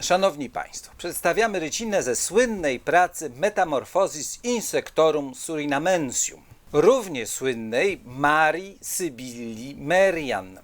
Szanowni Państwo, przedstawiamy rycinę ze słynnej pracy Metamorphosis Insectorum Surinamensium, równie słynnej Marii Sybilli Merian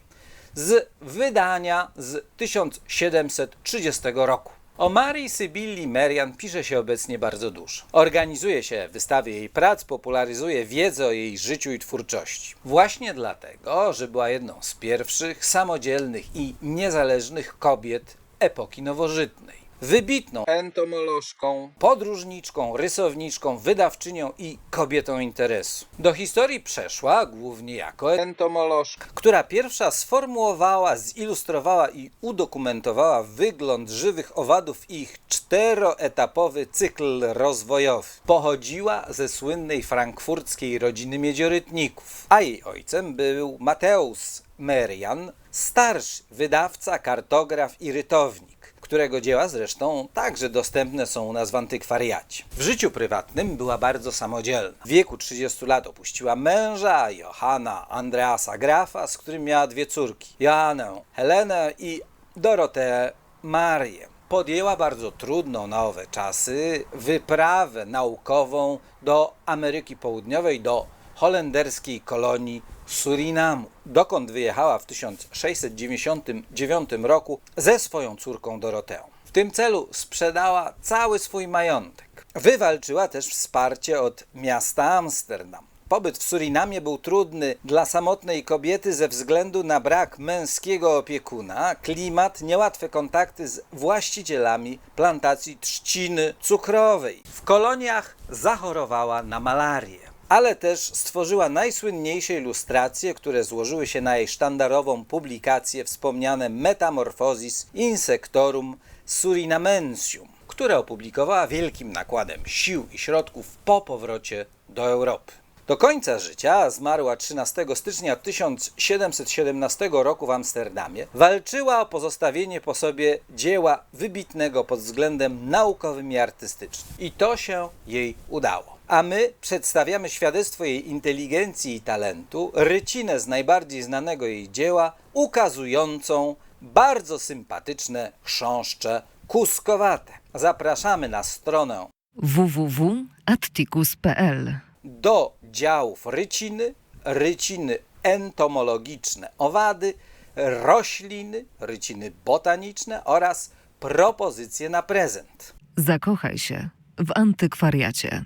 z wydania z 1730 roku. O Marii Sybilli Merian pisze się obecnie bardzo dużo. Organizuje się wystawy jej prac, popularyzuje wiedzę o jej życiu i twórczości. Właśnie dlatego, że była jedną z pierwszych samodzielnych i niezależnych kobiet epoki nowożytnej. Wybitną entomolożką, podróżniczką, rysowniczką, wydawczynią i kobietą interesu. Do historii przeszła głównie jako entomolożka, która pierwsza sformułowała, zilustrowała i udokumentowała wygląd żywych owadów i ich czteroetapowy cykl rozwojowy. Pochodziła ze słynnej frankfurckiej rodziny miedziorytników, a jej ojcem był Mateusz Merian, starszy wydawca, kartograf i rytownik którego dzieła zresztą także dostępne są u nas w antykwariacie. W życiu prywatnym była bardzo samodzielna. W wieku 30 lat opuściła męża, Johanna Andreasa Grafa, z którym miała dwie córki, Joannę Helenę i Doroteę Marię. Podjęła bardzo trudną na owe czasy wyprawę naukową do Ameryki Południowej, do holenderskiej kolonii Surinamu, dokąd wyjechała w 1699 roku ze swoją córką Doroteą. W tym celu sprzedała cały swój majątek. Wywalczyła też wsparcie od miasta Amsterdam. Pobyt w Surinamie był trudny dla samotnej kobiety ze względu na brak męskiego opiekuna, klimat, niełatwe kontakty z właścicielami plantacji trzciny cukrowej. W koloniach zachorowała na malarię ale też stworzyła najsłynniejsze ilustracje, które złożyły się na jej sztandarową publikację wspomniane Metamorphosis Insectorum Surinamensium, które opublikowała wielkim nakładem sił i środków po powrocie do Europy. Do końca życia zmarła 13 stycznia 1717 roku w Amsterdamie. Walczyła o pozostawienie po sobie dzieła wybitnego pod względem naukowym i artystycznym. I to się jej udało. A my przedstawiamy świadectwo jej inteligencji i talentu, rycinę z najbardziej znanego jej dzieła, ukazującą bardzo sympatyczne chrząszcze kuskowate. Zapraszamy na stronę www.atticus.pl do działów ryciny, ryciny entomologiczne, owady, rośliny, ryciny botaniczne oraz propozycje na prezent. Zakochaj się w antykwariacie.